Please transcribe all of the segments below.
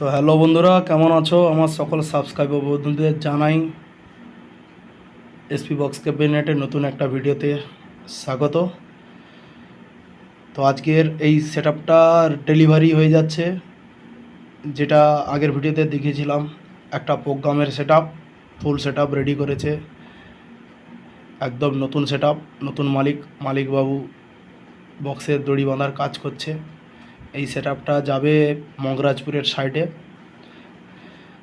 তো হ্যালো বন্ধুরা, কেমন আছো? আমার সকল সাবস্ক্রাইবার বন্ধুদের জানাই এসপি বক্স ক্যাবিনেটের নতুন একটা ভিডিওতে স্বাগত। তো আজকের এই সেট ডেলিভারি হয়ে যাচ্ছে, যেটা আগের ভিডিওতে দেখিয়েছিলাম। একটা প্রোগ্রামের সেট ফুল সেট রেডি করেছে। একদম নতুন সেট নতুন মালিক, মালিকবাবু বক্সের দড়ি বাঁধার কাজ করছে। এই সেট যাবে মগরাজপুরের সাইডে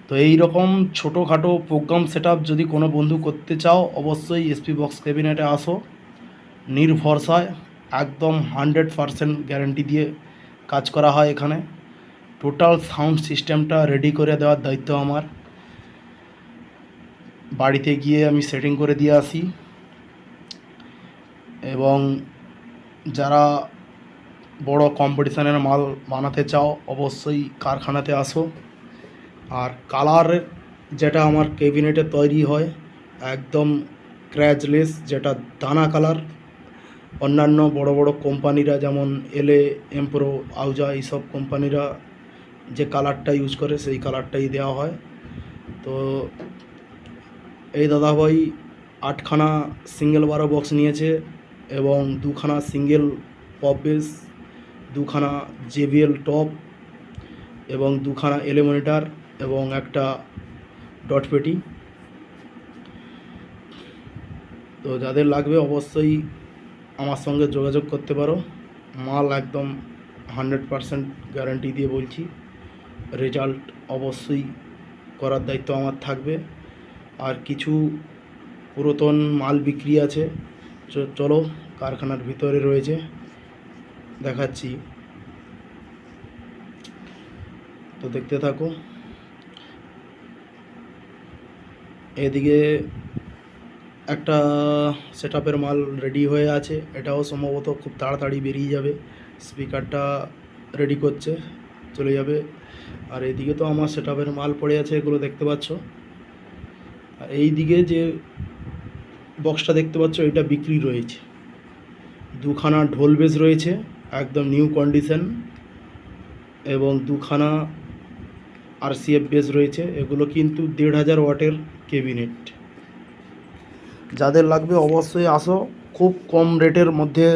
তো এই রকম ছোটোখাটো প্রোগ্রাম সেট যদি কোনো বন্ধু করতে চাও, অবশ্যই এসপি বক্স ক্যাবিনেটে আসো। নির্ভরসায়, একদম হান্ড্রেড পারসেন্ট গ্যারেন্টি দিয়ে কাজ করা হয় এখানে। টোটাল সাউন্ড সিস্টেমটা রেডি করে দেওয়ার দায়িত্ব আমার। বাড়িতে গিয়ে আমি সেটিং করে দিয়ে আসি। এবং যারা বড় কম্পিটিশানের মাল বানাতে চাও, অবশ্যই কারখানাতে আসো। আর কালার যেটা আমার ক্যাবিনেটে তৈরি হয়, একদম ক্র্যাচলেস যেটা দানা কালার অন্যান্য বড় বড় কোম্পানিরা যেমন এলে এমপ্রো আউজা এইসব কোম্পানিরা যে কালারটা ইউজ করে, সেই কালারটাই দেওয়া হয়। তো এই দাদাভাই আটখানা সিঙ্গেল বারো বক্স নিয়েছে এবং দুখানা সিঙ্গেল পপ বেস দুখানা জেবিএল টপ এবং দুখানা এলে মনিটার এবং একটা ডট পেটি। তো যাদের লাগবে অবশ্যই আমার সঙ্গে যোগাযোগ করতে পারো। মাল একদম হান্ড্রেড পারসেন্ট গ্যারান্টি দিয়ে বলছি। রেজাল্ট অবশ্যই করার দায়িত্ব আমার থাকবে। আর কিছু পুরাতন মাল বিক্রি আছে চলো কারখানার ভিতরে রয়েছে। দেখাচ্ছি। তো দেখতে থাকো এদিকে একটা সেট মাল রেডি হয়ে আছে। এটাও সম্ভবত খুব তাড়াতাড়ি বেরিয়ে যাবে। স্পিকারটা রেডি করছে, চলে যাবে। আর এইদিকে তো আমার সেট মাল পড়ে আছে, এগুলো দেখতে পাচ্ছ। আর এই দিকে যে বক্সটা দেখতে পাচ্ছ, এটা বিক্রি রয়েছে। দুখানা ঢোল বেস রয়েছে। একদম নিউ কন্ডিশন এবং দুখানা আরসিএফ বেস রয়েছে, এগুলো কিন্তু দেড় হাজার ওয়াটের কেবিনেট যাদের লাগবে অবশ্যই আসো, খুব কম রেটের মধ্যে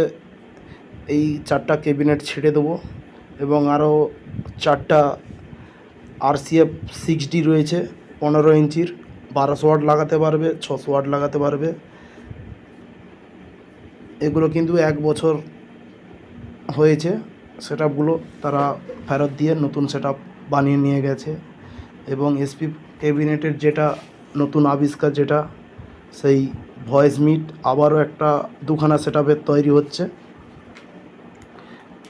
এই চারটা কেবিনেট ছেড়ে দেবো এবং আরও চারটা আরসিএফ সিক্স ডি রয়েছে, পনেরো ইঞ্চির, বারোশো ওয়াট লাগাতে পারবে, ছশো ওয়াট লাগাতে পারবে। এগুলো কিন্তু এক বছর হয়েছে সেট তারা ফেরত দিয়ে নতুন সেট বানিয়ে নিয়ে গেছে এবং এসপি ক্যাবিনেটের যেটা নতুন আবিষ্কার যেটা, সেই ভয়েস মিট আবারও একটা দুখানা সেট তৈরি হচ্ছে।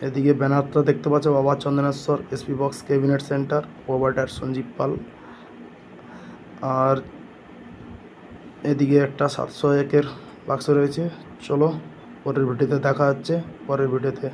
এদিকে ব্যানারটা দেখতে পাচ্ছ, বাবা Chandaneshwar SP box cabinet centre provider Sanjib Pal. আর এদিকে একটা সাতশো একের বাক্স রয়েছে। চলো, পরের ভিডিওতে দেখা হচ্ছে, পরের ভিডিওতে